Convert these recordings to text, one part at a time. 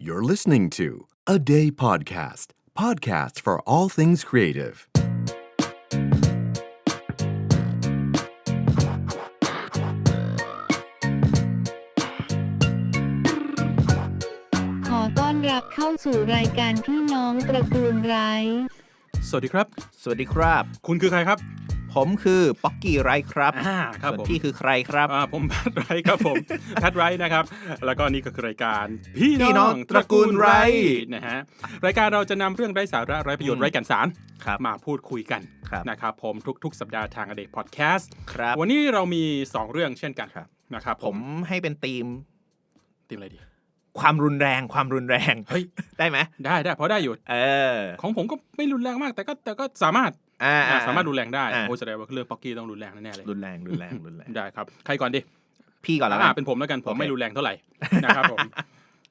You're listening to A Day Podcast, podcast for all things creative. ขอต้อนรับเข้าสู่รายการพี่น้องตระกูลไรท์สวัสดีครับ สวัสดีครับ คุณคือใครครับ ผมคือป๊อกกี้ไรครับอ่าครับส่วนผมพี่คือใครครับอ่าผมแพทไรท์ครับผมแพทไรท์นะครับ แล้วก็นี่ก็คือรายการพี่พี่น้น้อองงตระกูลไรตระกูลไรท์ท์นะฮะรายการเราจะนำเรื่องไร้สาระไร้ประโยชน์ไร้แก่นสารครับมาพูดคุยกันครับนะครับผมทุกๆ สัปดาห์ทางอเดพอดแคสต์ครับวันนี้เรามี 2 เรื่องเช่นกันครับนะครับผผมมให้เป็นธีมตีมอะไรดีความรุนแรงความรุนแรงเฮ้ยได้ไหมได้ได้เพราะได้อยู่ เออ ของผมก็ไม่รุนแรงมาก แต่ก็แต่ก็สามารถ อ่าอ่าสามารถรุนแรงได้อ่าโอ้แสดงว่าเรื่องป๊อกกี้ต้องรุนแรงแน่ๆเลยรุนแรงรุนแรงรุนแรงได้ครับใครก่อนดิพี่ก่อนแล้วกัอ่านเป็นผมแล้วกันผมโอเคไม่รุนแรงเท่าไหร่นะครับผม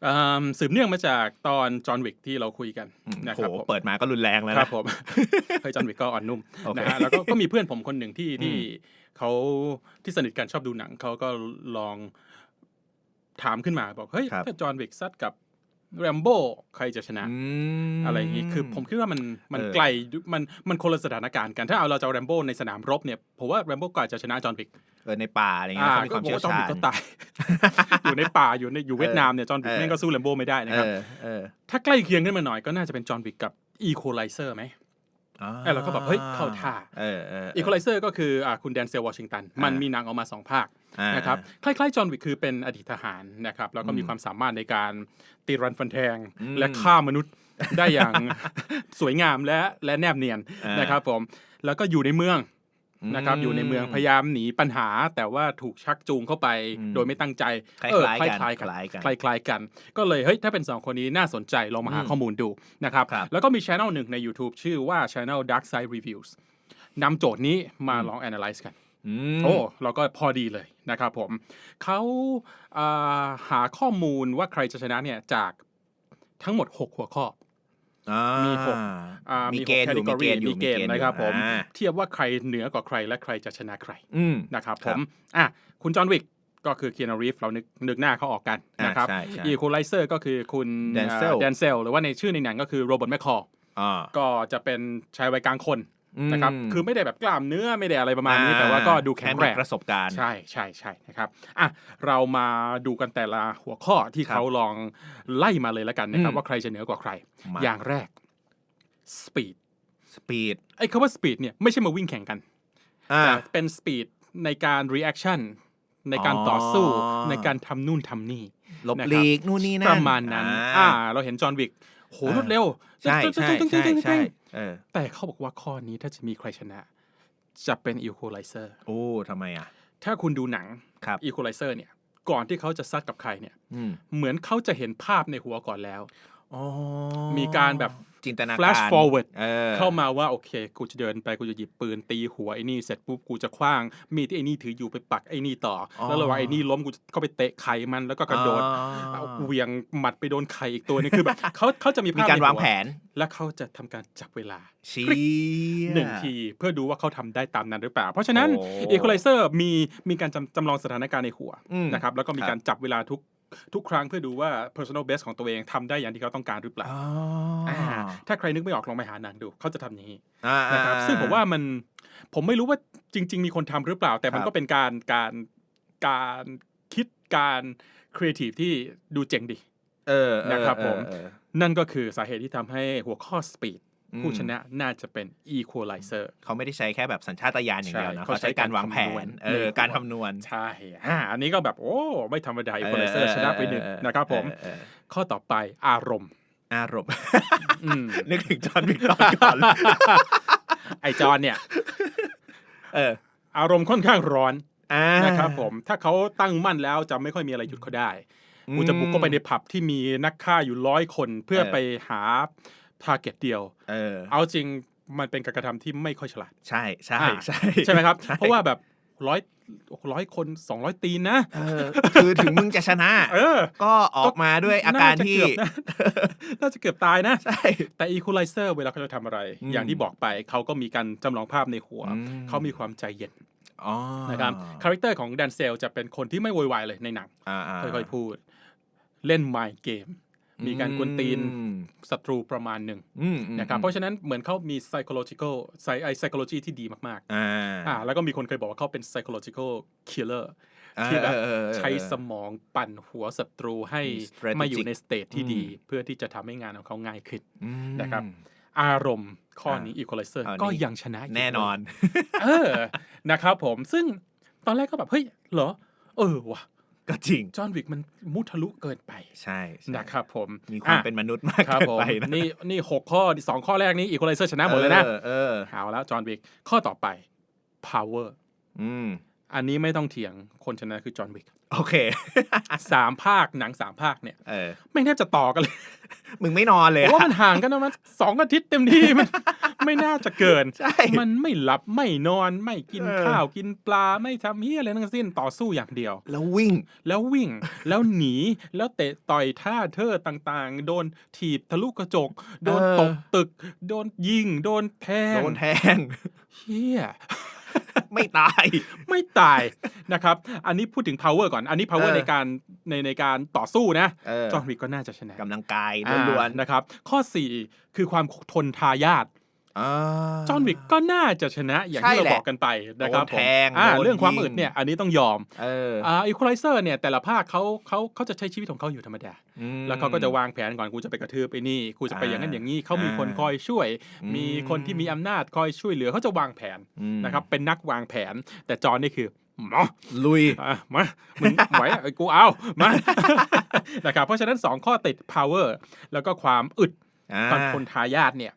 เอิ่มสืบเนื่องมาจากตอนจอห์นวิกที่เราคุยกันอืมนะโหครับผมเปิดมาก็รุนแรงแล้วครันะบผมเฮ้ยจอห์นวิกก็อ่อนนุ่มโอเคนะฮะแล้วก็ก็มีเพื่อนผมคนหนึ่งที่อืมที่เขาที่สนิทกันชอบดูหนังเขาก็ลองถามขึ้นมาบอกเฮ้ยถ้าจอห์นวิกซัดกับ แรมโบ้ใครจะชนะอืมอะไรอย่างนี้คือผมคิดว่ามันมันเออไกลมันมันคนละสถานการณ์กันถ้าเอาเราจะเอาแรมโบ้ในสนามรบเนี่ยผมว่าแรมโบ้ก็อาจจะชนะจอห์นวิกเออในป่าอะไรเงี้ยเขามีความก็เชี่ยวจอห์นชาวิญกก็ตายอยู่ในป่าอยู่ในอยู่เวียดนามเนี่ยจอห์นวิกเออแม่งก็สู้แรมโบ้ไม่ได้นะครับเออเออถ้าใกล้เคียงขึ้นมาหน่อยก็น่าจะเป็นจอห์นวิกกับอีโคไลเซอร์ไหมอ่ เออเราก็แบบเฮ้ยเข้าท่าเออเอออีโคไลเซอร์ก็คืออ่าคุณแดนเซลวอชิงตันอ่ามัมันมีหนังออกมาสองภาคอ่านะครับคล้ายๆจอห์นวิกคือเป็นอดีตทหารนะครับแล้วก็มีอืมความสามารถในการตีรันฟันแทงอืมและฆ่ามนุษย์ได้อย่างสวยงามและและแนบเนียนอ่านนะครับผมแล้วก็อยู่ในเมือง นะครับอืมอยู่ในเมืองพยายามหนีปัญหา แต่ว่าถูกชักจูงเข้าไปอืมโดยไม่ตั้งใจคล้ายๆเออกันคล้ายๆกันคล้ายกันคล้ายๆกัน ก็เลยเฮ้ยถ้าเป็นสองคนนี้น่าสนใจลองมาหาอืมข้อมูลดูนะครับครับแล้วก็มีช anel หนึ่งใน YouTube ชื่อว่า channel Dark Side Reviews นำโจทย์นี้มาลอง analyze กันอืมโอ้เราก็พอดีเลยนะครับผมเขาอ่าหาข้อมูลว่าใครจะชนะเนี่ยจากทั้งหมด 6 หัวข้ออ่า มีหกอ่ามีมีเกณฑ์หอยู่แคตตามีเกณฑ์อยู่มีเกณฑ์มีเกณฑ์อยู่นะครับผมอ่าเทียบว่าใครเหนือกว่าใครและใครจะชนะใครอืมนะครับคผรับมอะคุณจอห์นวิกก็คือเคียนารีฟเรานึกนึกหน้าเขาออกกันอ่านะครับใช่ใช่อีคูไลเซอร์ก็คือคุณ Denzel แดนเซลหรือว่าในชื่อในหนังก็คือโรเบิร์ตแมคคอร์อ่าก็จะเป็นชายวัยกลางคน นะครับอืมคือไม่ได้แบบกล้ามเนื้อไม่ได้อะไรประมาณนี้ แต่ว่าก็ดูแข็งแรงมีประสบการณ์ใช่ใช่ใช่นะครับอะเรามาดูกันแต่ละหัวข้อที่ครับเขาลองไล่มาเลยแล้วกันนะครับอืมว่าใครจะเหนือกว่าใครมาอย่างแรก speed สปีดไอ้คำว่า speed เนี่ยไม่ใช่มาวิ่งแข่งกันอ่าแต่เป็น speed ในการ reaction ในการต่อสู้อ๋อในการทำนู่นทำนี่หลบนะครับหลีกนู่นนี่นั่นประมาณนั้นอ่าเราเห็นจอห์นวิก โหอ่ารวดเร็วใช่ใช่ใช่ใช่เออแต่เขาบอกว่าข้อนี้ถ้าจะมีใครชนะ จะเป็น equalizer โอ้ทำไมอะ ถ้าคุณดูหนังครับ equalizer เนี่ย ก่อนที่เขาจะซัดกับใครเนี่ยอืมเหมือนเขาจะเห็นภาพในหัวก่อนแล้วอ๋อมีการแบบ จินตนาการ flash forward เออเข้ามาว่าโอเค กูจะเดินไปกูจะหยิบปืนตีหัวไอ้นี่เสร็จปุ๊บกูจะคว้าง มีดที่ไอ้นี่ถืออยู่ไปปักไอ้นี่ต่อออแล้วระหว่างไอ้นี่ล้มกูจะเข้าไปเตะไข่มันแล้วก็กระโดดอ๋อเอาเหวียงหมัดไปโดนไข่อีกตัวนึงคือแบบเขาเขาจะมีมีภาพการในหัวางแผน และเขาจะทำการจับเวลาชี้หนึ่งทีเพื่อดูว่าเขาทำได้ตามนั้นหรือเปล่า เพราะฉะนั้นโอ้อีควอไลเซอร์มีมีการจำจำลองสถานการณ์ในหัวอืมนะครับแล้วก็มีครับการจับ웨ลาทุก ทุกครั้งเพื่อดูว่า personal best ของตัวเองทำได้อย่างที่เขาต้องการหรือเปล่าอ๋ออาถ้าใครนึกไม่ออกลองไปหาหนังดู เขาจะทำอย่างนี้อ่านะครับอ่ซึ่งผมว่ามันผมไม่รู้ว่าจริง ๆ มีคนทำหรือเปล่า แต่มันครับก็เป็นการการการคิดการครีเอทีฟที่ดูเจ๋งดีเออเออนะครับผมเออนั่นก็คือสาเหตุที่ทำให้หัวข้อ speed อืม ผู้ชนะน่าจะเป็น equalizer เขาไม่ได้ใช้แค่แบบสัญชาตญาณอย่างเดียวนะใช่เขาใช้การวางแผเขาใช้การคำนวณนเออการคำนวณใช่อ่าอันนี้ก็แบบโอ้ไม่ธรรมดา equalizer ชนะไปหนึ่งเออเออนะครับผมเออเออข้อต่อไปอารมณ์ อารมณ์อืมนึกถึงจอห์นวิกตอนก่อนไอจอนเนี่ยเอออารมณ์ค่อนข้างร้อนอ่านะครับผมถ้าเขาตั้งมั่นแล้วจะไม่ค่อยมีอะไรหยุดเขาได้กูจะบุกเข้าไปในผับที่มีนักฆ่าอยู่ร้อยคนเพื่อเออไปหา ทาร์เก็ตเดียว เออ เอาจริงมันเป็นการกระทำที่ไม่ค่อยฉลาด ใช่ใช่อ่า ใช่ใช่ไหมครับใช่เพราะว่าแบบร้อยร้อยคนสองร้อยตีนนะ เออคือถึงมึงจะชนะ เออก็ออกมาด้วยอาการที่ น่จะเอบนะ น่าจะเกือบตายนะ ใช่ แต่ equalizer เวลาเขาจะทำอะไร อืม อย่างที่บอกไปเขาก็มีการจำลองภาพในหัวอืมเขามีความใจเย็นอ๋อนะครับคาแรคเตอร์ของแดนเซลจะเป็นคนที่ไม่โวยวายเลยในหนัง อ่าๆค่อยๆพูด เล่น mind game มี การกวนตีนอืมศัตรูประมาณหนึ่งอืมอืมนะครับเพราะฉะนั้นเหมือนเขามี psychological psy ไอ psychology ที่ดีมากอ่าๆอ่าแล้วก็มีคนเคยบอกว่าเขาเป็น psychological killer อ่าที่แบบเออเออเออใช้สมองปั่นหัวศัตรูให้มี strategic มาอยู่ในสเตทที่ดีอืมเพื่อที่จะทำให้งานของเขาง่ายขึ้นอืมนะครับอารมณ์ข้อนี้ equalizer อันนี้ก็ยังชนะยู่แน่นอน เออนะครับผมซึ่งตอนแรกก็แบบ เฮ้ย เหรอ เออว่ะ ก็จริงจอห์นวิกมันมุทะลุเกินไปใช่ใช่นะครับผมมีความอะเป็นมนุษย์มากครับเกินผมไปนะนี่นี่หกข้อสองข้อแรกนี่อีควอไลเซอร์ชนะหมดเลยนะออเออเอาแล้วจอห์นวิกข้อต่อไป power อืม อันนี้ไม่ต้องเถียงคนชนะคือจอห์นวิกโอเคสามภาคหนังสามภาคเนี่ยเออไม่งแทบจะต่อกันเลย มึงไม่นอนเลยเพราะว่ามันห่างกันประมาณสองอาทิตย์เต็มที่มันไม่น่าจะเกินใช่มันไม่หลับไม่นอนไม่กินเออข้าวกินปลาไม่ทำเฮียอะไรทั้งสิ้นต่อสู้อย่างเดียว แล้ววิ่งแล้ววิ่ง แล้วหนีแล้วเตะต่อยท่าเธอต่างๆ โดนถีบทะลุกระจก โดนเออตกตึก โดนยิง โดนแทงโดนแทงเฮีย ไม่ตาย ไม่ตายนะครับ อันนี้พูดถึง power ก่อน อันนี้ power เออในการในในการต่อสู้นะเออจอห์นวิกก็น่าจะชนะกำลังกายอ่าล้วนนะครับ ข้อ 4 คือความทนทายาทๆ อ่า จอห์นวิกก็น่าจะชนะอย่างที่ใช่เราแหละบอกกันไปนะครับโดนผมแทงอ่าโดนเรื่องความยิงอึดเนี่ยอันนี้ต้องยอมเอออ่าอีควอไลเซอร์เนี่ยแต่ละภาคเขาเขาเขาจะใช้ชีวิตของเขาอยู่ธรรมดา อืม แล้วเขาก็จะวางแผนก่อนกูจะไปกระทืบไปนี่กูจะไปอย่างนั้นอย่างนี้เขามีคนอ่าคอยช่วย อืม มีคนที่มีอำนาจคอยช่วยเหลือเขาจะวางแผนอืมนะครับเป็นนักวางแผน แต่จอห์นนี่คือหมอ ลุย อะมามึง ไหวอะกูเอามา นะครับเพราะฉะนั้น 2 ข้อติด power แล้วก็ความอึดอ่า ความคนทายาทเนี่ย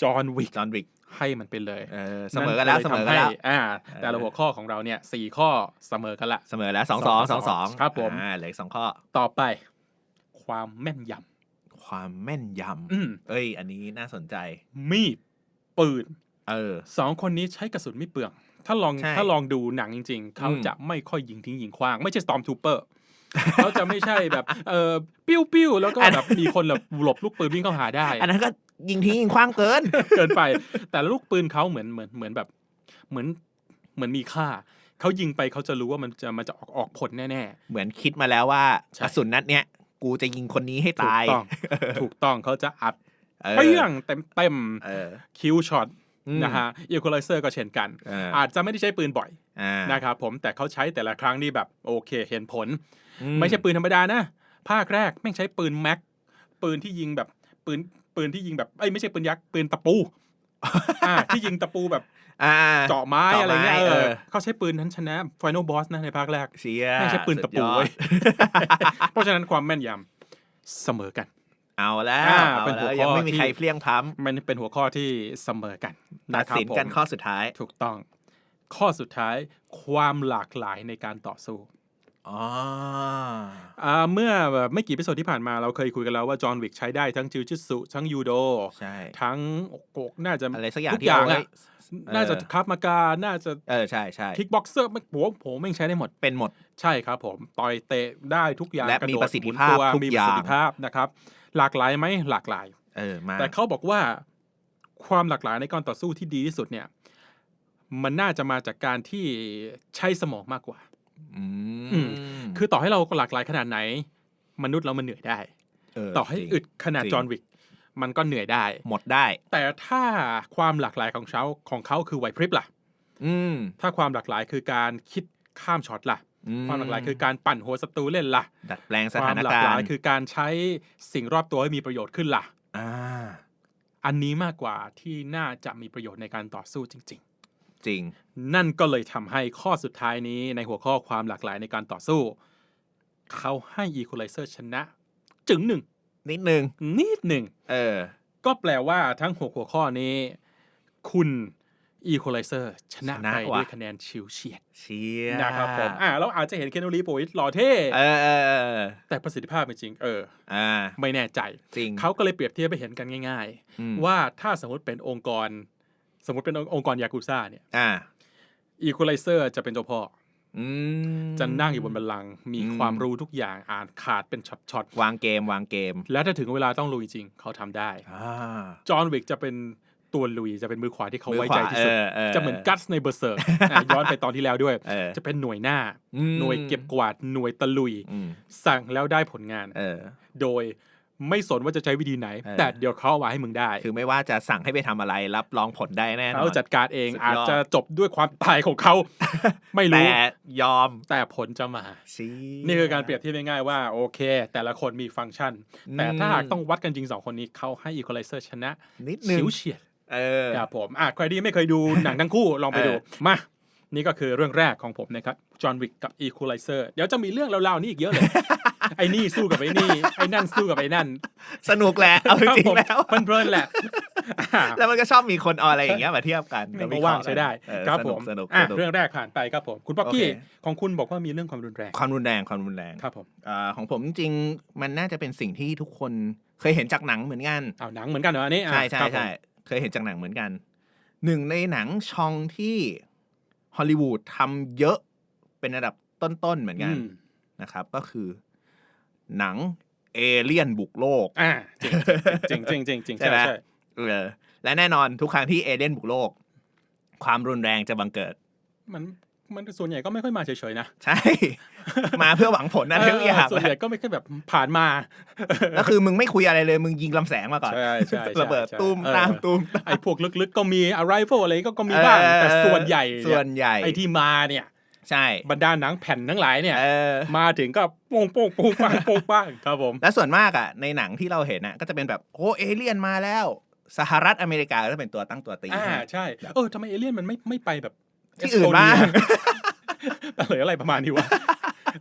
จอห์นวิกจอห์นวิกให้มันไปเลยเออเสมอกันแล้วยเสมอกันแล้วทำให้อ่า แต่ละหัวข้อของเราเนี่ยสี่ข้อเสมอกันละเสมอแล้วสองสองสองสองครับผมอ่าเหลืออกสองข้อต่อไป ความแม่นยความแม่นยำอืมำเอ้ย อันนี้น่าสนใจ มีดปืนเออสองคนนี้ใช้กระสุนไม่เปลือง ถ้าลองใช่ถ้าลองดูหนังจริง ๆ เขาอืมจะไม่ค่อยยิงทิ้งยิงขว้าง ไม่ใช่ Stormtrooper เขาจะไม่ใช่แบบ เออปิ้วปิ้วแล้วก็แบบมีคนแบบหลบลูกปืนวิ่งเข้าหาได้ อันนั้นก็ ยิงทิ้งยิงคว้างเกิน เกินไป แต่ลูกปืนเขาเหมือนเหมือนเหมือนแบบเหมือนเหมือนมีค่าเขายิงไปเขาจะรู้ว่ามันจะมันจะออกออกผลแน่เหมือนคิดมาแล้วว่าใช่กระสุนนัดเนี้ยกูจะยิงคนนี้ให้ๆถูกตายต้อง ถูกต้องเขาจะอัดเออเปรี้ยงเต็มเต็มเออ คิวช็อตอืม นะฮะอีควอไลเซอร์ก็เช่นกัน เอออาจจะไม่ได้ใช้ปืนบ่อยอ่านะครับผมแต่เขาใช้แต่ละครั้งนี่แบบโอเคเห็นผล อืไม่ใช่ปืนธรรมดานะ ภาคแรกแม่งใช้ปืนแม็กปืนที่ยิงแบบปืน ปืนที่ยิงแบบเอ้ยไม่ใช่ปืนยักษ์ปืนตะปูอ่าที่ยิงตะปูแบบอ่าเจาะไม้เจาะอะไรเงี้ยไม้เอเอออเขาใช้ปืนนั้นชนะฟ i น a l บอสนะในภาคแรกเชียไม่ใช่ปืนตะปูสุดยอดเว้ยเพราะฉะนั้นความแม่นยำเสมอกัน เอาแล้วอ่าเอาเป็นหัแล้ววข้อยังไม่มีที่ใครเพลี้ยงพล้มันเป็นหัวข้อที่เสมอกันำตัดะครับสินกันผมข้อสุดท้ายถูกต้อง ข้อสุดท้ายความหลากหลายในการต่อสู้ อ๋ออ่าเมื่อแบบไม่กี่พิโซดที่ผ่านมาเราเคยคุยกันแล้วว่าจอห์นวิกใช้ได้ทั้งจิวจิตสุทั้งยูโด ใช่ ทั้งโกกน่าจะอะไรสักอย่างทุกที่อย่างเอาไว้ อะน่าจะเออคราฟมากาน่าจะเออใช่ใช่คิกบ็อกเซอร์ไม่ผมผมไม่งใช้ได้หมด เป็นหมด ใช่ครับผมต่อยเตะได้ทุกอย่างและกโดดมีประสิทธิหมุนภาพตัวทุกมีอประย่าง สิทธิภาพนะครับ หลากหลายไหมหลากหลาย เออมาแต่เขาบอกว่าความหลากหลายในการต่อสู้ที่ดีที่สุดเนี่ย มันน่าจะมาจากการที่ใช้สมองมากกว่า อือืมคือต่อให้เราหลากหลายขนาดไหน มนุษย์เรามันเหนื่อยได้เต่อให้จริงอึดขนาดจริงจอห์นวิก มันก็เหนื่อยได้ หมดได้ แต่ถ้าความหลากหลายของเขาของเขาคือไหวพริบล่ะ อืมถ้าความหลากหลายคือการคิดข้ามช็อตล่ะอืความหลากหลายคือการปั่นหัวศัตรูเล่นล่ะ ดัดแปลงสควาถามนหลากการหลายณ์คือการใช้สิ่งรอบตัวให้มีประโยชน์ขึ้นล่ะ อ่า อันนี้มากกว่าที่น่าจะมีประโยชน์ในการต่อสู้จริง จริงๆนั่นก็เลยทำให้ข้อสุดท้ายนี้ในหัวข้อความหลากหลายในการต่อสู้ เขาให้ Equalizer ชนะ จึงหนึ่ง นิดนึงนิดหนึ่ง เออ ก็แปลว่าทั้งหกหัวข้อนี้ คุณ Equalizer ชนะชนะไปว่ะ ด้วยคะแนนชิวเฉียดเชียนะครับผมอ่าเราอาจจะเห็นเคนโนรีโปวิสหล่อเท่ เออเออเออแต่ประสิทธิภาพเป็นจริงเออ อ่าไม่แน่ใจ จริง เขาก็เลยเปรียบเทียบไปเห็นกันง่าย อืม ๆ ว่าถ้าสมมติเป็นองค์กร สมมติเป็นองค์กรยากุซ่าเนี่ยอ่าอีควอไลเซอร์จะเป็นเจ้าพ่ออืมจะนั่งอยู่บนบัลลังก์มีอืมความรู้ทุกอย่างอ่านขาดเป็นช็อตวางเกมวางเกมๆแล้วถ้าถึงเวลาต้องลุยจริงเขาทำได้อ่าจอห์นวิกจะเป็นตัวลุยจะเป็นมือขวาที่เขาไว้ใจที่สุดมือขวาเออเออจะเหมือนกัสในเบอร์เซิร์กย้อนไปตอนที่แล้วด้วยเออจะเป็นหน่วยหน้าอืมหน่วยเก็บกวาดหน่วยตะลุยอืมสั่งแล้วได้ผลงานเออโดย ไม่สนว่าจะใช้วิธีไหนเออแต่เดี๋ยวเขาเอามาให้มึงได้ คือไม่ว่าจะสั่งให้ไปทำอะไรรับรองผลได้แน่นอเขานจัดการเองสุดยอดอาจจะจบด้วยความตายของเขา ไม่รู้แต่ยอมแต่ผลจะมาสินี่คือการเปรียบเทียบง่ายๆว่าโอเค แต่ละคนมีฟังก์ชัน แต่ถ้าหากต้องวัดกันจริงสองคนนี้เขาให้ Equalizer ชนะนิดนึงฉิวเฉียดเออครับผมอะใครที่ไม่เคยดูหนังทั้งคู่ลองไปดูเออมา นี่ก็คือเรื่องแรกของผมนะครับจอห์นวิกกับ Equalizer เดี๋ยวจะมีเรื่องราวๆนี่อีกเยอะเลย ไอ้นี่สู้กับไอ้นี่ไอ้นั่นสู้กับไอ้นั่น สนุกแหละเอาจริงๆแล้วมันเพลินๆแหละอะแล้วมันก็ชอบมีคนเอาอะไรอย่างเงี้ยมาเทียบกันมันก็ว่างใช้ได้เออครับสผนุกมสนุกอะสนุกเรื่องแรกผ่านไปครับผม คุณป๊อกกี้โอเคของคุณบอกว่ามีเรื่องความรุนแรง ความรุนแรงความรุนแรงครับผมอ่าของผมจริงๆมันน่าจะเป็นสิ่งที่ทุกคนเคยเห็นจากหนังเหมือนกันเอาหนังเหมือนกันเหรออันนี้อะใช่ใช่ครับผมใช่เคยเห็นจากหนังเหมือนกันหนึ่งในหนังชองที่ ฮอลลีวูดทำเยอะเป็นระดับต้น ๆ เหมือนกันอืมนะครับ ก็คือหนังเอเลี่ยนบุกโลกอ่าจริงจริงจริงจริงใช่ใช่ไหมใช่เออและแน่นอนทุกครั้งที่เอเลี่ยนบุกโลก ความรุนแรงจะบังเกิด มันมันส่วนใหญ่ก็ไม่ค่อยมาเฉยๆนะ ใช่ มาเพื่อหวังผลนะทุกอย่างส่วนใหญ่ก็ไม่ค่อยแบบผ่านมาแล้วคือมึงไม่คุยอะไรเลย มึงยิงลำแสงมาก่อนใช่ใช่ใช่ระเบิดใช่ตุ้มเออตามตุ้มตามไอ้พวกลึกๆ ก็มี arrival อะไรก็ก็มีบ้างแต่ส่วนใหญ่เยส่วนใหญ่ไอ้ที่มาเนี่ยใช่บรรดาหนังแผ่นทั้งหลายเนี่ยเออมาถึงก็โป้งโป้งโป้งป้างโป้งป้างครับผมและส่วนมากอะในหนังที่เราเห็นอะก็จะเป็นแบบโอ้เอเลี่ยนมาแล้วสหรัฐอเมริกาก็จะเป็นตัวตั้งตัวตีอ่าให้ใช่เออทำไมเอเลี่ยนมันไม่ไม่ไปแบบที่อื่นบ้างแต่เหลืออะไรประมาณนี้วะ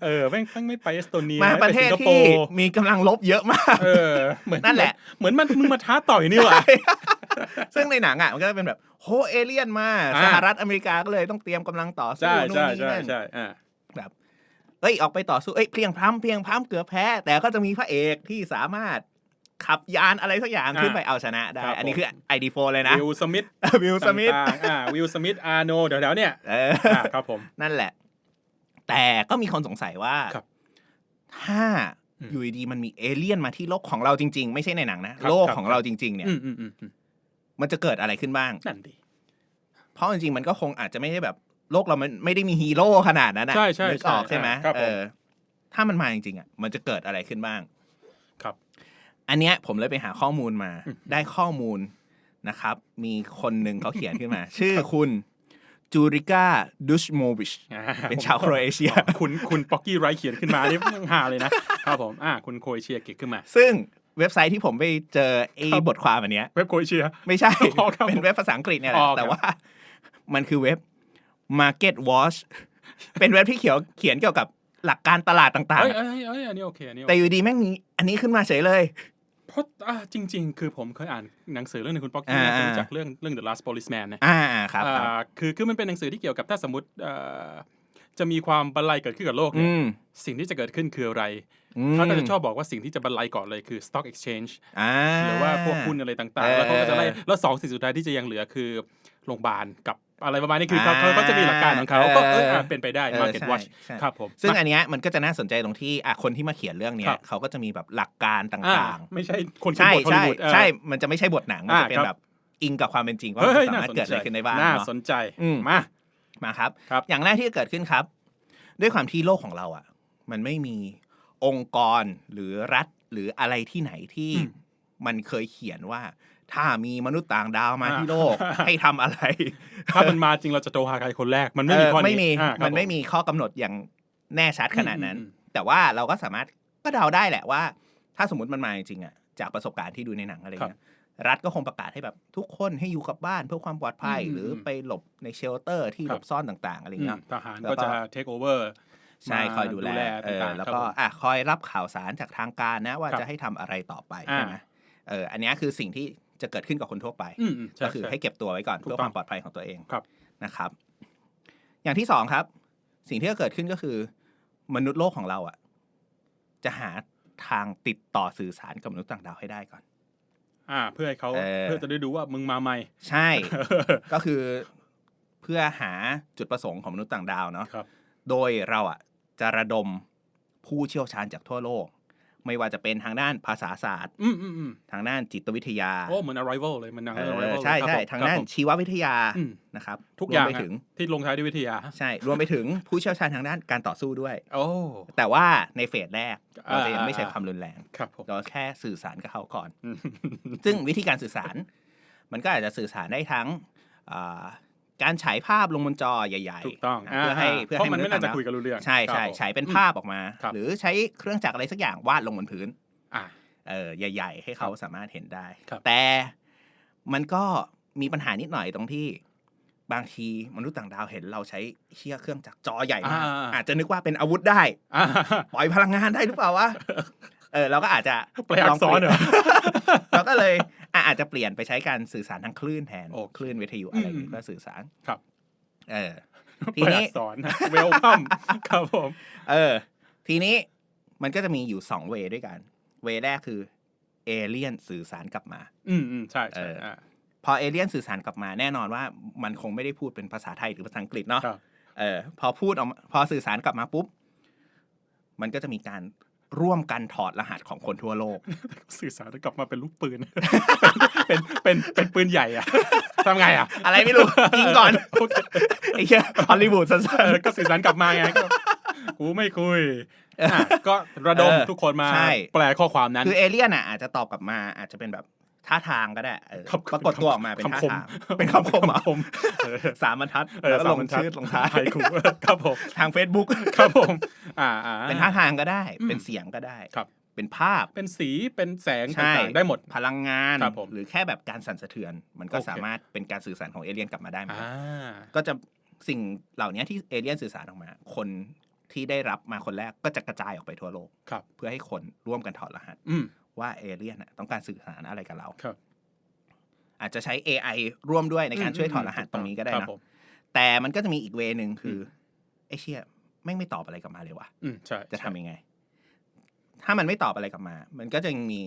เออแม่งแม่งไม่ไปเอสโตเนียมาไม่ประเทศสิงคโปที่ร์มีกำลังลบเยอะมากเออเหมือนนั่นแหละ เหมือนมันมึงมาท้าต่อยนี่หว่ะซึ่งในหนังอะมันก็จะเป็นแบบโหเอเลี่ยนมาอ่าสหรัฐอเมริกาก็เลยต้องเตรียมกำลังต่อสู้ใช่นู่นใช่นี่ใช่นั่นใช่อ่าแบบเอ้ยออกไปต่อสู้เอ้ยเพลียงพล้ำเพลียงพล้ำเกือบแพ้ แต่ก็จะมีพระเอกที่สามารถขับยานอะไรสักอย่างอ่าขึ้นไปเอาชนะได้ครับอันนี้ผมคือไอดีโฟเลยนะ วิลสมิธวิลสมิธต่างๆอ่าวิลสมิธอาร์โนเดี๋ยวๆเนี่ยเอออ่าครับผม นั่นแหละ แต่ก็มีคนสงสัยว่าครับถ้าอืมอยู่ดีๆมันมีเอเลี่ยนมาที่โลกของเราจริง ๆ ไม่ใช่ในหนังนะครับโลกครับของเราจริง ๆ เนี่ยอืมอืมอืมอืมมันจะเกิดอะไรขึ้นบ้างนั่นดีเพราะจริงๆมันก็คงอาจจะไม่ได้แบบโลกเรามันไม่ได้มีฮีโร่ขนาดนั้นนะใช่ใช่นึกออกใช่ใช่ไหมครับผมเออ ถ้ามันมาจริงๆอะมันจะเกิดอะไรขึ้นบ้าง ครับ อันเนี้ยผมเลยไปหาข้อมูลมาอืมได้ข้อมูลนะครับ มีคนหนึ่งเขาเขียนขึ้นมา ชื่อคุณ จูริก้าดุชโมวิชอ่เป็นชาวโครเอเชีย คุณคุณป๊อกกี้ไรท์เขียนขึ้นมานี่มึงหาเลยนะครับผมอ่าคุณโครเอเชียเก็บขึ้นมา ซึ่งเว็บไซต์ที่ผมไปเจอไอ้ครับบทความอันเนี้ยเว็บโครเอเชีย ไม่ใช่อ๋อครับเป็นเว็บภาษาอังกฤษเนี่ยแหอ๋ละอครับแต่ว่ามันคือเว็บ Market Watch เป็นเว็บที่เขียวเขียนเกี่ยวกับหลักการตลาดต่างเอ้ยเอ้ยเอ้ยอันนี้โอเคอันนี้ๆโอแต่เคอยู่ดีแม่งมีอันนี้ขึ้นมาเฉยเลยเพ ราะอ่าจริง ๆ คือผมเคยอ่านหนังสือเรื่องหนึงคุณป๊อกกี้อ่าน่าจะอ่ารู้จักเรื่องเรื่อง The Last Policeman นะอ่าครับครับอ่าคือคือมันเป็นหนังสือที่เกี่ยวกับถ้าสมมติเอ่อจะมีความบันไลเกิดขึ้นกับโลกอืเนี่ยมสิ่งที่จะเกิดขึ้นคืออะไรอืมเขาก็จะชอบบอกว่าสิ่งที่จะบันไลก่อนเลยคือ stock exchange อ่า หรือว่าพวกหุ้นอะไรต่างเอๆอแล้วเขาก็จะไล่เออแล้วสองสิ่งสุดท้ายที่จะยังเหลือคือ โรงพยาบาลกับอะไรประมาณนี้คือเขาอ่าเขาก็จะมีหลักการของเขาเออก็เอออะเป็นไปได้เออ market ใช่ watch ใช่ครับผม ซึ่งมาอันเนี้ยมันก็จะน่าสนใจตรงที่อะคนที่มาเขียนเรื่องเนี้ครัยบเขาก็จะมีแบบหลักการตอ่า่างไม่ใช่คนๆเขียนใช่บทฮอลใช่ลีวูดเออใช่ มันจะไม่ใช่บทหนัง มันอ่าจะเป็นครับแบบอิงกับความเป็นจริงว่าเฮ้ยมันสามารถเกิดอะไรขึ้นได้บ้างน่าเนาะสนใจอืมมามาครับครับ อย่างแรกที่จะเกิดขึ้นครับ ด้วยความที่โลกของเราอะ มันไม่มีองค์กรหรือรัฐหรืออะไรที่ไหนที่อืมมันเคยเขียนว่า ถ้ามีมนุษย์ต่างดาวมาอ่าที่โลกให้ทำอะไร ถ้ามันมาจริงเราจะโทรหาใครคนแรก มันไม่มีเออข้อนี้ไม่มีอ่าครับมันไม่ผมีข้อกำหนดอย่างแน่ชัดขนาดนั้นอืมอืมแต่ว่าเราก็สามารถก็เดาได้แหละว่า ถ้าสมมติมันมาจริงๆอะจากประสบการณ์ที่ดูในหนังอะไรเงี้ยรัฐก็คงประกาศให้แบบทุกคนให้อยู่กับบ้านเพื่อความปลอดภัยอืมหรือไปหลบในเชลเตอร์ที่คหรัลบบซ่อนต่างๆอะไรอืมเงี้ยทหารแล้วก็ก็จะ take over ใช่มาคอยดูแลดูแลเออต่างๆแล้วครับก็ผมอะคอยรับข่าวสารจากทางการนะว่าครับจะให้ทำอะไรต่อไปอ่าใช่ไหมเอออันเนี้ยคือสิ่งที่ จะเกิดขึ้นกับคนทั่วไปอืมอืมช่ก็คือช่ให้เก็บตัวไว้ก่อนถูกเพื่อต้องความปลอดภัยของตัวเองครับนะครับ อย่างที่สองครับ สิ่งที่จะเกิดขึ้นก็คือ มนุษย์โลกของเราอะ จะหาทางติดต่อสื่อสารกับมนุษย์ต่างดาวให้ได้ก่อน อ่า เพื่อให้เขาเออเพื่อจะได้ดูว่ามึงมาใหม่ ใช่ ก็คือเพื่อหาจุดประสงค์ของมนุษย์ต่างดาวเนาะครับโดยเราอะจะระดมผู้เชี่ยวชาญจากทั่วโลก ไม่ว่าจะเป็นทางด้านภาษาศาสตร์อืมอืมอืมทางด้านจิตวิทยาโอ้เหมือน arrival เลยมันหนังเอเรื่องอ arrival ใช่เลยใช่ครับผมทางด้านครับผมชีววิทยาอืมนะครับทุกอย่างรวมไปอะถึงที่ลงท้ายด้วยวิทยา ใช่รวมไปถึงผู้เชี่ยวชาญทางด้านการต่อสู้ด้วย โอ้แต่ว่าในเฟสแรกอ่าเราจะยังไม่ใช้อ่าความรุนแรงครับผมเราแค่สื่อสารกับเขาก่อนอืมซึ่งวิธีการสื่อสาร มันก็อาจจะสื่อสารได้ทั้งอ่า การฉายภาพลงบนจอใหญ่ถูกต้องเพื่อให้าเพื่อเพราะให้มันไม่น่าจะษย์คุยกันรู้เรื่องใช่ใช่ครับผมฉายเป็นภาพออกมาครับหรือใช้เครื่องจักรอะไรสักอย่างวาดลงบนพื้นอ่าเออใหญ่ ๆ ให้เขาสามารถเห็นได้ครับแต่มันก็มีปัญหานิดหน่อยตรงที่บางทีมนุษย์ต่างดาวเห็นเราใช้เชี่ยเครื่องจักรจอใหญ่มากอ่าอาจจะนึกว่าเป็นอาวุธได้อ่าปล่อยพลังงานได้หรือเปล่าวะเออเราก็อาจจะแปลอักษรเหรอเราก็เลย อะอาจจะเปลี่ยนไปใช้การสื่อสารทางคลื่นแทนโอเคคลื่นวิทยุอะไรอย่างอืนี้มเพื่อสื่อสารครับ เออ ทีแปลนี้อักษรเวลคัมครับผม เออ ทีนี้มันก็จะมีอยู่สองเวด้วยกัน เวแรกคือเอเลี่ยนสื่อสารกลับมา อืมอืมใช่ใช่เอออ่อ่าพอเอเลี่ยนสื่อสารกลับมาแน่นอนว่ามันคงไม่ได้พูดเป็นภาษาไทยหรือภาษาอังกฤษเนาะครับเออ พอพูดออกมาพอสื่อสารกลับมาปุ๊บ มันก็จะมีการ ร่วมกันถอดรหัสของคนทั่วโลก สื่อสารกลับมาเป็นลูกปืน เป็นเป็นเป็นปืนใหญ่อะทำไงอะอะไรไม่รู้ยิงก่อนโอเคไอ้เหี้ยฮอลลีวูดสั้เอนอก็สื่อสารกลับมาไงก็กูไม่คุยอะก็ระดมเออทุกคนมาใช่แปลข้อความนั้นๆคือเอเลี่ยนอะอาจจะตอบกลับมาอาจจะเป็นแบบ ท่าทางก็ได้เออครับปรากฏตัวออกมาเป็นท่าคำคมทางเป็นคำคมเหรอคมเออสามบรรทัดเออแล้วก็ลงสามบรรทัดชื่อลงท้ายไทยคูครับผมทาง Facebook ครับผม อ่าอ่าเป็นท่าทางก็ได้อืมเป็นเสียงก็ได้ครับเป็นภาพ เป็นสี เป็นแสงใช่ต่างๆได้หมด พลังงานครับผมหรือแค่แบบการสั่นสะเทือน มันก็โอเคสามารถเป็นการสื่อสารของเอเลี่ยนกลับมาได้เหมือนอ่ากันก็จะสิ่งเหล่านี้ที่เอเลี่ยนสื่อสารออกมา คนที่ได้รับมาคนแรกก็จะกระจายออกไปทั่วโลกครับเพื่อให้คนร่วมกันถอดรหัสอืม ว่าเอเลี่ยนน่ะต้องการสื่อสารอะไรกับเราครับอาจจะใช้ AI ร่วมด้วยในการช่วยถอดรหัสถูตรงนี้ก็ได้คนะบผมแต่มันก็จะมีอีกเวนึงคืออไอ้เชี่ยไม่งไม่ตอบอะไรกลับมาเลยวะอืมใช่จะทำยังไง ถ้ามันไม่ตอบอะไรกลับมา มันก็จะยังมี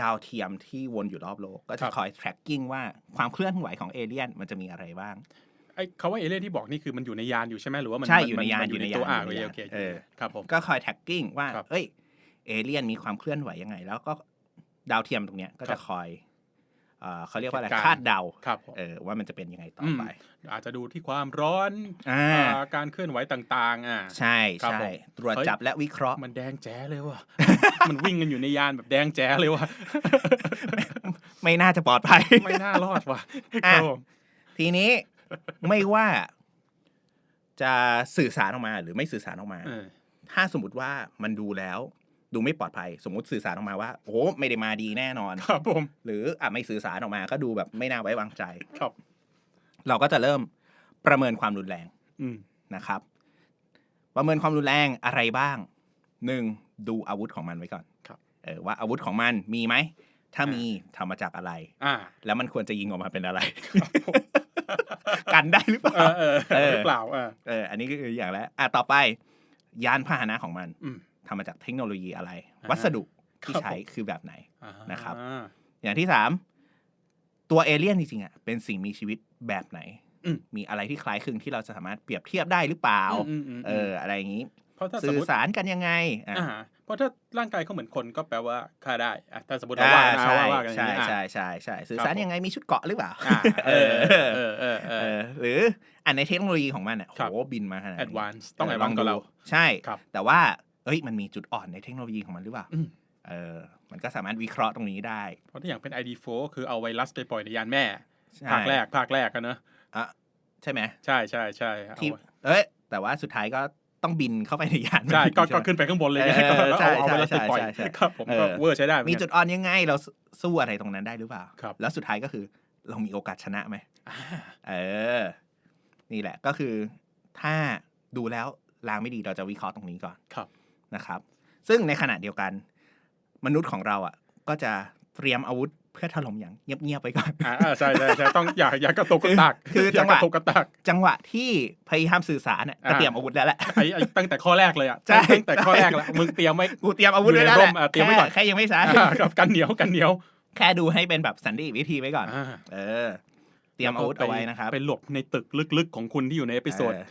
ดาวเทียมที่วนอยู่รอบโลก ก็จะคอย tracking ว่าความเคลื่อนไหวของเอเลี่ยนมันจะมีอะไรบ้างไอ้คาว่าเอเลี่ยนที่บอกนี่คือมันอยู่ในยานอยู่ใช่ไหมหรือว่ามันใช่มัอยู่ในยานมัอยู่ในตัวยานอ่าอยู่ในยานโอเคโอเคเออครับผมก็คอย tracking ว่าครับเอ้ย เอเลี่ยนมีความเคลื่อนไหวยังไง แล้วก็ดาวเทียมตรงเนี้ยก็ครัจะบคอยเอ่อเขาเรียกว่าอะไรจัดการคาดเดาครับผมเออว่ามันจะเป็นยังไงต่ออืมไป อาจจะดูที่ความร้อนอ่าอ่าการเคลื่อนไหวต่างๆอ่าใช่ครับใช่ผมตรวจเฮ้ยจับและวิเคราะห์มันแดงแจ๋เลยว่ะมันวิ่งกันอยู่ในยานแบบแดงแจ๋เลยว่ะไม่น่าจะปลอดภัย ไม่น่ารอดว่ะอะครับผมทีนี้ไม่ว่าจะสื่อสารออกมาหรือไม่สื่อสารออกมาเออถ้าสมมติว่ามันดูแล้ว ดูไม่ปลอดภัย สมมติสื่อสารออกมาว่าโอ้ไม่ได้มาดีแน่นอนครับผมหรืออะไม่สื่อสารออกมาก็ดูแบบไม่น่าไว้วางใจครับ เราก็จะเริ่มประเมินความรุนแรงอืมนะครับ ประเมินความรุนแรงอะไรบ้างหนึ่งดูอาวุธของมันไว้ก่อนครับเออว่าอาวุธของมันมีไหมถ้าอ่ามีมีทำมาจากอะไรอ่าแล้วมันควรจะยิงออกมาเป็นอะไร กันได้หรือเปเอล่าอเออเออหรือเปล่าเออเอออันนี้ก็คืออย่างแรกอะต่อไป ยานพาหนะของมันอืม ทำมาจากเทคโนโลยีอะไรอ่าวัสดุที่ครับใช้ผมคือแบบไหนอ่านะครับ อย่างที่สามตัวเอเลี่ยนจริงๆอะเป็นสิ่งมีชีวิตแบบไหนอืมมีอะไรที่คล้ายคลึงที่เราจะสามารถเปรียบเทียบได้หรือเปล่าอืมอืมมเออ อะไรอย่างนี้เพราะถ้าสมสื่มอติสารกันยังไงอะอ่าเพราะถ้าร่างกายเขาเหมือนคนก็แปลว่าฆ่าได้อะถ้าสมมติเราอ่าว่านะใช่ว่าว่ากันอย่างใช่นี้อะใช่ใช่ใช่สื่อครับสารผมยังไงมีชุดเกราะหรือเปล่าอ่าเอเอออเออเออเอเอออหรืออันในเทคโนโลยีของมันอะครับโหบินมาขนาดแอนี้ดวานซ์ต้องเแอดวานซ์กว่าเรา ใช่ครับแต่ว่า เอ้ยมันมีจุดอ่อนในเทคโนโลยีของมันหรือเปล่าอืมเออมันก็สามารถวิเคราะห์ตรงนี้ได้ เพราะที่อย่างเป็น ID4 คือเอาไวรัสไปปล่อยในยานแม่ใช่ภาคแรกภาคแรกกันเนอะอะใช่ไหมใช่ใช่ใช่เอาที่เอ้ยแต่ว่าสุดท้ายก็ต้องบินเข้าไปในยานใช่ก็ใช่ไหมก็ขึ้นไปข้างบนเลยเออไงก็แล้วใช่เอาเอาไวรัสไปปล่อยใช่ใช่ใช่ครับผมเออก็เวอร์ใช้ได้เหมือนมีกันจุดอ่อนยังไงเราสู้อะไรตรงนั้นได้หรือเปล่าครับแล้วสุดท้ายก็คือเรามีโอกาสชนะไหมอ่าเออ นี่แหละก็คือถ้าดูแล้วลางไม่ดีเราจะวิเคราะห์ตรงนี้ก่อนครับ นะครับ ซึ่งในขณะเดียวกัน มนุษย์ของเราอะก็จะเตรียมอาวุธเพื่อถล่มอย่างเงียบๆไปก่อนอ่าอ่าใช่ใช่ใช่ต้องอย่าอย่ากระตุกกระตักคืออจัย่างหกวะระตุกกระตัก จังหวะที่พยายามสื่อสารน่ะก็อ่าเตรียมอาวุธแล้วแหละไอ้ไอ้ตั้งแต่ข้อแรกเลยอะใช่ตั้งแต่ข้อแรกแล้วมึงเตรียมไว้กูเตรียมอาวุธไว้แล้วแหละอยู่ในร่มอะเตรียมไว้ก่อนแค่แค่ยังไม่ใช้อ่ากับกันเหนียวกันเหนียว แค่ดูให้เป็นแบบสันติวิธีไว้ก่อนอ่าเออเตรียมอาวุธเอาไว้นะครับไปหลบในตึกลึกๆของคุณที่อยู่ในเอพิโซดเออ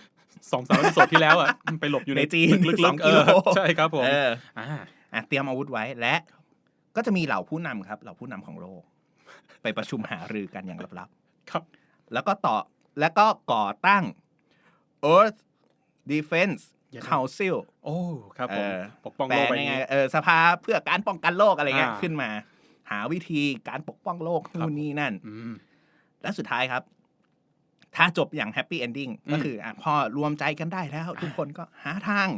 สองสามเอพิโซดที่แล้วอะไปหลบอยู่ในในจีนตึกลึสอกงๆเอกิโลอใช่ครับผมเอออ่าอะเตรียมอาวุธไว้และก็จะมีเหล่าผู้นำครับ เหล่าผู้นำของโลก ไปประชุมหารือกันอย่างลับครับๆแล้วก็ต่อแล้วก็ก่อตั้ง Earth Defense ยังไง Council โอ้ครับผมเออปกป้องแปลโลกไปยังไงนี้เออสภาเพื่อการป้องกันโลกอะไรเงี้ยอ่าขึ้นมา หาวิธีการปกป้องโลกครับนู่นนี่นั่นอืมและสุดท้ายครับ ถ้าจบอย่างแฮปปี้เอนดิ้งอืมก็คืออะพอรวมใจกันได้แล้ว ทุกคนก็หาทาง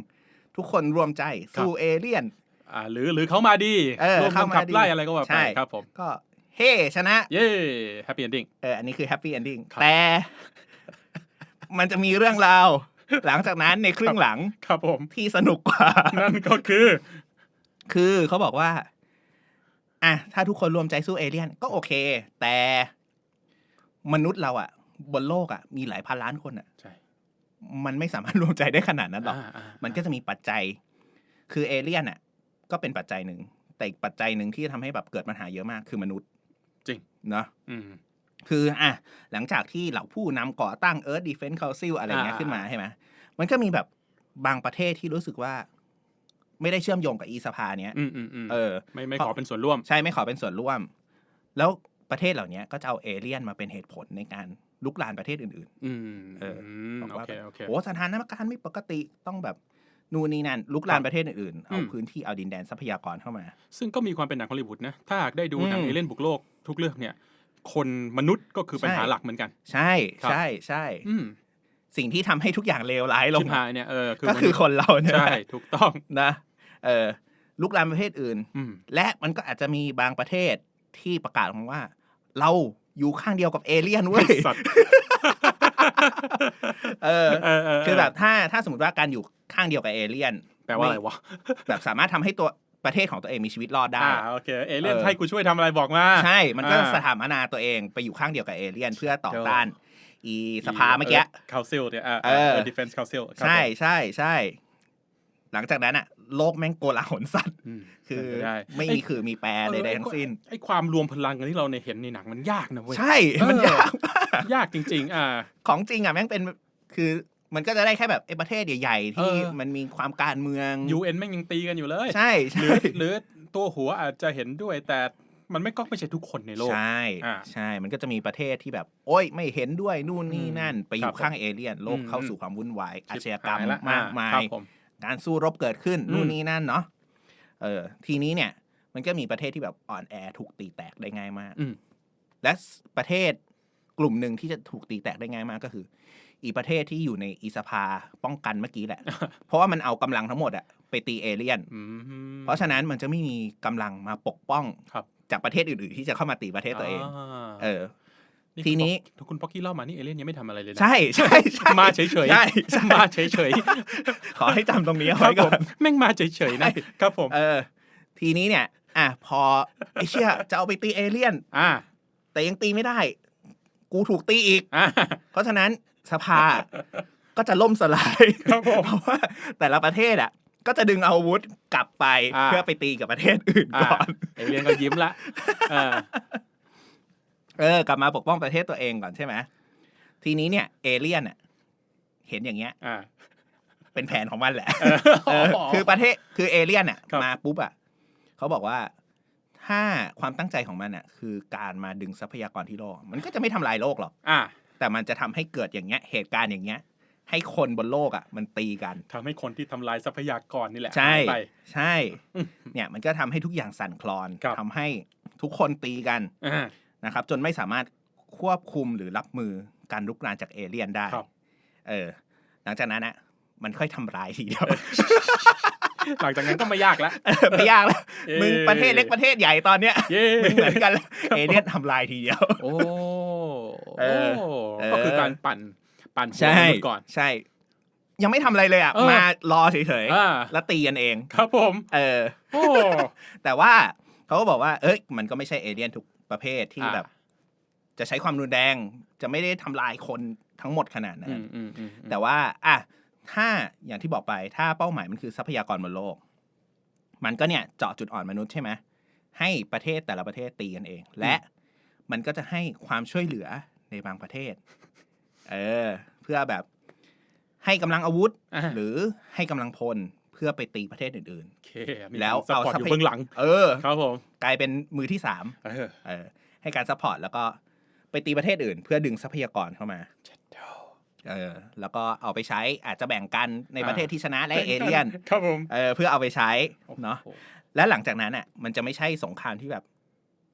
ทุกคนรวมใจสู้เอเลี่ยนอ่าหรือหรือเขามาดีเออร่วมเข้ากันมาขับดีไล่อะไรก็ว่าใช่ไปครับผมก็เฮ้ชนะ เย้แฮปปี้เอนดิ้งเอออันนี้คือแฮปปี้เอนดิ้งครับแต่ มันจะมีเรื่องราว หลังจากนั้นในครึ่งหลังครับผมที่สนุกกว่า นั่นก็คือ คือเขาบอกว่า อะถ้าทุกคนรวมใจสู้เอเลี่ยน ก็โอเค แต่มนุษย์เราอะ บนโลกอะมีหลายพันล้านคนอะใช่มันไม่สามารถรวมใจได้ขนาดนั้นหรอกาอ่ามันก็จะมีปัจจัย คือเอเลี่ยนอะก็เป็นปัจจัยหนึ่งแต่อีกปัจจัยหนึ่งที่ทำให้แบบเกิดปัญหาเยอะมากคือมนุษย์ จริงเนาะอืมคืออะหลังจากที่เหล่าผู้นำก่อตั้ง Earth Defense Council อะไรเงี้ยอ่าขึ้นมาใช่ไหมมันก็มีแบบบางประเทศที่รู้สึกว่า ไม่ได้เชื่อมโยงกับอีสภาเนี้ยอืมอืมอืมเออ ไม่ไม่ขอเป็นส่วนร่วม ใช่ไม่ขอเป็นส่วนร่วม แล้วประเทศเหล่านี้ก็จะเอาเอเลี่ยนมาเป็นเหตุผลในการ ลุกลานประเทศอื่นอืมเออมๆบอกโอว่าเคโอเคโอ้สถานการณ์ไม่ปกติต้องแบบนู่นนี่นั่นลุกลานประเทศอื่นๆเอาอืมพื้นที่เอาดินแดนทรัพยากรเข้ามา ซึ่งก็มีความเป็นหนังฮอลลีวูดนะ ถ้าหากได้ดูหนังอืมเอเลี่ยนบุกโลกทุกเรื่องเนี่ย คนมนุษย์ก็คือปัญหาใช่หลักเหมือนกัน ใช่ครับใช่ใช่อืมสิ่งที่ทำให้ทุกอย่างเลวร้ายลชิงบหายเนี่ยเออคือก็คือคนเราเนี่ยใช่ถูกต้องนะ เออลุกลามประเทศอื่นอืมและมันก็อาจจะมีบางประเทศที่ประกาศออกมาว่า เรา อยู่ข้างเดียวกับเอเลี่ยนเว้ยสัตว์เออเออเคือแบบถ้าถ้าสมมติว่าการอยู่ข้างเดียวกับเอเลี่ยนแปลว่าอะไรวะแบบสามารถทำให้ตัวประเทศของตัวเองมีชีวิตรอดได้อ่าโอเคเอเลี่ยนเออให้กูช่วยทำอะไรบอกมาใช่ มันก็อ่าสถาปนาตัวเองไปอยู่ข้างเดียวกับเอเลี่ยนเพื่อต่อเจ้าต้านอีสภาเมื่อกี้คาซิลเนี่ยอ่าเออดิเฟนส์คาซิลใช่ใช่ใช่หลังจากนั้นอะ โลกแม่งโกลาหลสัตว์คือได้ไม่มีคือมีแปรใดๆทั้งสิ้นไอ้ความรวมพลังกันที่เราในเห็นในหนังมันยากนะเว้ยใช่มันเออยากมากยากจริง ๆ อ่า ของจริงอะแม่งเป็นคือมันก็จะได้แค่แบบไอ้ประเทศใหญ่ๆ ที่เออมันมีความการเมือง UN แม่งยังตีกันอยู่เลย ใช่หใช่รือหรือตัวหัวอาจจะเห็นด้วยแต่มันไม่ก็ไม่ใช่ทุกคนในโลก ใช่อ่าใช่ มันก็จะมีประเทศที่แบบ โอ้ยไม่เห็นด้วยนู่นนี่นั่น ไปอครัยู่บข้างเอเลี่ยน โลกอืมเข้าสู่ความวุ่นวายอาชญากรรมชิบหละมากมาครัยบผม การสู้รบเกิดขึ้นอืมนู่นนี่นั่นเนาะเออ ทีนี้เนี่ย มันก็มีประเทศที่แบบอ่อนแอถูกตีแตกได้ง่ายมากอืมและประเทศกลุ่มหนึ่งที่จะถูกตีแตกได้ง่ายมากก็คือ อีประเทศที่อยู่ในอีสภาป้องกันเมื่อกี้แหละ เพราะว่ามันเอากำลังทั้งหมดอะไปตีเอเลี่ยนอืมเพราะฉะนั้นมันจะไม่มีกำลังมาปกป้องครับจากประเทศอื่นๆ ที่จะเข้ามาตีประเทศตัวเองาเออนี่ ทีนี้คุณคุณป๊อกกี้เล่ามานี่เอเลี่ยนยังไม่ทำอะไรเลยนะ ใช่ใช่ใช่มาเฉยๆ ใช่ใช่มาเฉยขอให้จำตรงนี้ๆ เอาครัไว้บผก่อมน แม่งมาเฉยๆนะครับผม เออ ทีนี้เนี่ย อะพอไอเชี่ยจะเอาไปตีเอเลี่ยน อ่าแต่ยังตีไม่ได้ กูถูกตีอีก อ่า เพราะฉะนั้นสภา ก็จะล่มสลายครับผมเพราะว่าแต่ละประเทศอะ ก็จะดึงอาวุธกลับไปอ่า เพื่อไปตีกับประเทศอื่นอ่าก่อน เอเลี่ยนก็ยิ้มละอ่า เออกลับมาปกป้องประเทศตัวเองก่อนใช่ไหมทีนี้เนี่ยเอเลี่ยนอะเห็นอย่างเงี้ยอ่า เป็นแผนของมันแหละเออคือประเทศคือเอเลี่ยนอะครับ มาปุ๊บอะเขาบอกว่าถ้าความตั้งใจของมันอะคือการมาดึงทรัพยากรที่โลก มันก็จะไม่ทำลายโลกหรอก อ่าแต่มันจะทำให้เกิดอย่างเงี้ย เหตุการณ์อย่างเงี้ย ให้คนบนโลกอะ มันตีกัน ทำให้คนที่ทำลายทรัพยากรนี่แหละใช่ หายไป ใช่ เนี่ยมันก็ทำให้ทุกอย่างสั่นคลอนครับ ทำให้ทุกคนตีกัน อ่า นะครับ จนไม่สามารถควบคุมหรือรับมือการลุกรานจากเอเลี่ยนได้ครับเออ หลังจากนั้นอะมันค่อยทำร้ายทีเดียว หลังจากนั้นก็ไม่ยากแล้วไม่ยากแล้วเอ้ยมึงประเทศเล็กประเทศใหญ่ตอนเนี้ยเย้มึงเหมือนกันแล้วเอเลี่ยนทำลายทีเดียว โอ้เออโอ้เออก็คือการปั่นปั่นหัวใช่มนุษย์ก่อนใช่ ยังไม่ทำอะไรเลยอะเออมารอเฉยอ่าๆแล้วตีกันเอง ครับผม เออโอ้แต่ว่าเขาก็บอกว่า เอ้ย มันก็ไม่ใช่เอเลี่ยนทุก ประเภทที่อ่าแบบ จะใช้ความรุนแรง จะไม่ได้ทำลายคนทั้งหมดขนาดนั้อืนมอืมอืมแต่ว่า อะถ้าอย่างที่บอกไป ถ้าเป้าหมายมันคือทรัพยากรบนโลก มันก็เนี่ยเจาะจุดอ่อนมนุษย์ใช่ไหมให้ประเทศแต่ละประเทศตีกันเอง และมันก็จะให้ความช่วยเหลือในบางประเทศ เออ เพื่อแบบให้กำลังอาวุธอ่าหรือให้กำลังพลเพื่อไปตีประเทศอื่นโอเคมีแล้วซัพเอาพอร์ตทรัอพยู่ยเบื้องหลังๆเออ ครับผมกลายเป็นมือที่สามเออเออให้การซัพพอร์ตแล้วก็ไปตีประเทศอื่น เพื่อดึงทรัพยากรเข้ามาเออแล้วก็เอาไปใช้อาจจะแบ่งกันในประเทศที่ชนะและเอเลียนครับผมเออเพื่อเอาไปใช้เนาะ โอ้โหและหลังจากนั้นอะมันจะไม่ใช่สงครามที่แบบ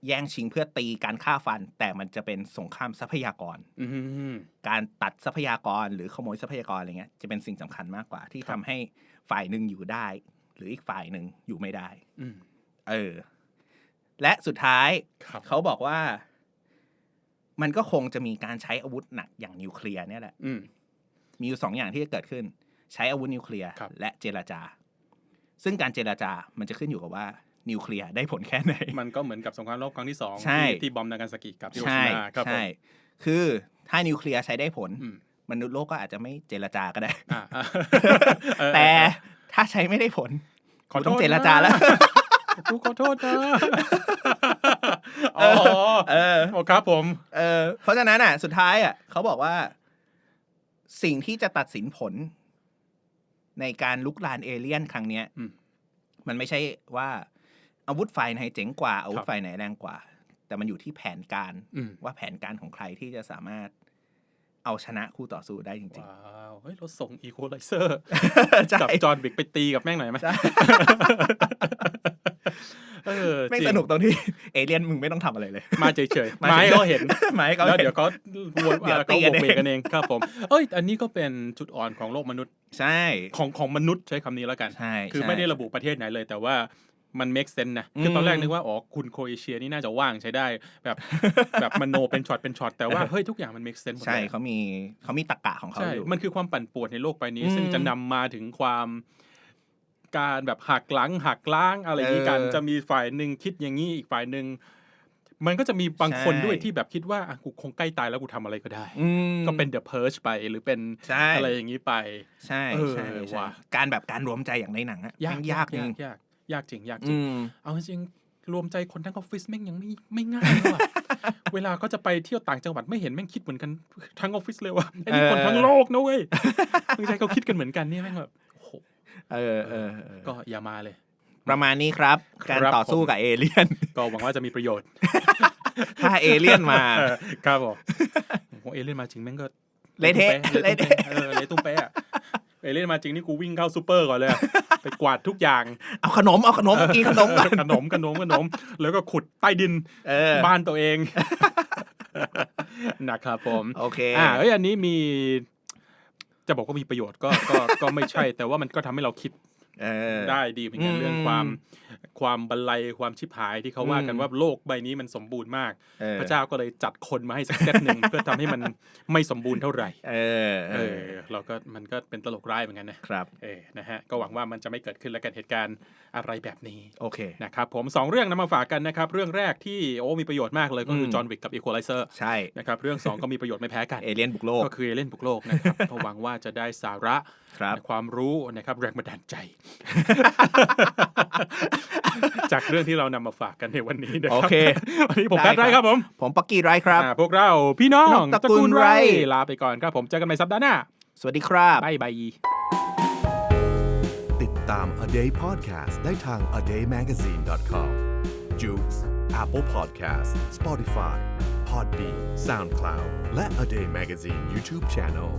แย่งชิงเพื่อตีการฆ่าฟัน แต่มันจะเป็นสงครามทรัพยากร อืม การตัดทรัพยากรหรือขโมยทรัพยากรอะไรเงี้ยจะเป็นสิ่งสำคัญมากกว่าที่ครัทำบให้ ฝ่ายหนึ่งอยู่ได้ หรืออีกฝ่ายหนึ่งอยู่ไม่ได้อืมเออ และสุดท้ายครับเขาบอกว่า มันก็คงจะมีการใช้อาวุธหนักอย่างนิวเคลียร์เนี่ยแหละอืมมีอยู่สองอย่างที่จะเกิดขึ้น ใช้อาวุธนิวเคลียร์ครับและเจรจา ซึ่งการเจรจา มันจะขึ้นอยู่กับว่านิวเคลียร์ได้ผลแค่ไหน มันก็เหมือนกับสงครามโลกครั้งที่สองใช่ที่ที่บอมนากาซากิกับฮิโรชิใช่มาครับผมใช่ คือถ้านิวเคลียร์ใช้ได้ผลอื มมนุษย์โลกก็อาจจะไม่เจรจาก็ได้อ่าอ่าเออแต่ถ้าใช้ไม่ได้ผลขอโทษกูต้องเจรจาแล้วกูขอโทษนะอ๋อเออโอ้ครับผม เออ เพราะฉะนั้นอะ สุดท้ายอะเขาบอกว่า สิ่งที่จะตัดสินผล ในการลุกลานเอเลี่ยนครั้งเนี้ยอืมมันไม่ใช่ว่า อาวุธฝ่ายไหนเจ๋งกว่า อาวุครัธบฝ่ายไหนแรงกว่า แต่มันอยู่ที่แผนการอืมว่าแผนการของใครที่จะสามารถ เอาชนะคู่ต่อสู้ได้จริงว้าวเฮ้ยเราส่งอีโคไลเซอร์ๆใช่ กับจอห์นวิกไปตีกับแม่งหน่อยไหมใช่ เออไม่งจริงสนุกตรงที่ เอเลี่ยนมึงไม่ต้องทำอะไรเลย มาเฉยๆมาไม้เฉยๆเขาเห็น หมายเขาแล้วเห็นเดี๋ยวเขาวนเดี๋ยวเขาตีบกัวนกเอง เวกกันเองครับผม เอ้ย อันนี้ก็เป็นจุดอ่อนของโลกมนุษย์ใช่ของของมนุษย์ใช้คำนี้แล้วกัน ใช่คือใช่ไม่ได้ระบุประเทศไหนเลย แต่ว่า มัน make sense นะคือตอนแรกอืมนึกว่าอ๋อคุณโครเอเชียนี่น่าจะว่างใช้ได้ แบบแบบมโนเป็นช็อตเป็นช็อตแต่ว่าเฮ้ยทุกอย่างมัน make sense หมดใช่เลยเขามีเขามีตรกกะของเขาใช่อยู่มันคือความปั่นป่วนในโลกใบนี้อืมซึ่งจะนำมาถึงความการแบบหักหลังหักล้างอะไรอย่างนี้กันเออจะมีฝ่ายหนึ่งคิดอย่างนี้อีกฝ่ายหนึ่งมันก็จะมีบางคนใช่ด้วยที่แบบคิดว่าอะกูคงใกล้ตายแล้วกูทำอะไรก็ได้อืมก็เป็น The Purge ไปหรือเป็นใช่อะไรอย่างนี้ไป ใช่เออใช่ใช่ว่ะการแบบการรวมใจอย่างในหนังอะยากแม่งยากจริงยาก ยากจริงยากจริอืงมเอาจริงๆรวมใจคนทั้งออฟฟิศแม่งยังไม่ไม่ง่ายเลยว่ะเวลาก็จะไปเที่ยวต่างจังหวัดไม่เห็นแม่งคิดเหมือนกันทั้งออฟฟิศเลยว่ะไอ้นี่เออคนทั้งโลกนะเว้ยไม่ใช่เขาคิดกันเหมือนกันเนี่ยแม่งแบบโอ้โหเออเออเออก็อย่ามาเลย ประมาณนี้ครับครับ การต่อสู้กับเอเลี่ยน ก็หวังว่าจะมีประโยชน์ ถ้าเอเลี่ยนมาเออครับผมโอ้เอเลี่ยนมาจริงแม่งก็เละเทะเละตุ้มเละเทะเป๊ะเออเละตุ้มเป๊ะ อะเอเลี่ยนมาจริงนี่กูวิ่งเข้าซูเปอร์ก่อนเลยอะไปกวาดทุกอย่าง เอาขนมเอาขนมกินขนมก่อนขนมขนมขนม แล้วก็ขุดใต้ดินเออบ้านตัวเองนะครับผมโอเคอ่าเอ้ยอันนี้มีจะบอกว่ามีประโยชน์ก็ก็ก็ไม่ใช่ แต่ว่ามันก็ทำให้เราคิดเออได้ดีเหมือนกันอืมเรื่องความ ความบันไลความชิบหายที่เขาว่ากันอืมว่าโลกใบนี้มันสมบูรณ์มากออพระเจ้าก็เลยจัดคนมาให้สักเซตหนึ่งเพื่อทำให้มันไม่สมบูรณ์เท่าไหร่ เออเอเอออ เราก็มันก็เป็นตลกร้ายเหมือนกันนะครับ เออ นะฮะ ก็หวังว่ามันจะไม่เกิดขึ้นแล้วกันเหตุการณ์อะไรแบบนี้ โอเค นะครับผมสองเรื่องนำมาฝากกันนะครับ เรื่องแรกที่โอ้มีประโยชน์มากเลยก็คือมจอห์นวิกกับอีควอไลเซอร์ ใช่ นะครับ เรื่องสองก็มีประโยชน์ไม่แพ้กัน เอเลี่ยนบุกโลก ก็คือเล่นบุกโลกนะครับก็หวังว่าจะได้สาระครับความรู้นะครับแรงบันดาลใจจากเรื่องที่เรานำมาฝากกันในวันนี้นะคโอรับเค วันนี้ผมได้แพทย์ไรครับครับผมผมปักกี้ไรครับ อ่าพวกเราพี่น้องน้องตระกูลไร ลาไปก่อนครับผมเจอกันใหม่สัปดาห์หน้าสวัสดีครับ บายบาย ติดตาม A Day Podcast ได้ทาง a daymagazine.com j u k e Apple Podcast Spotify Podbean SoundCloud และ A Day Magazine YouTube Channel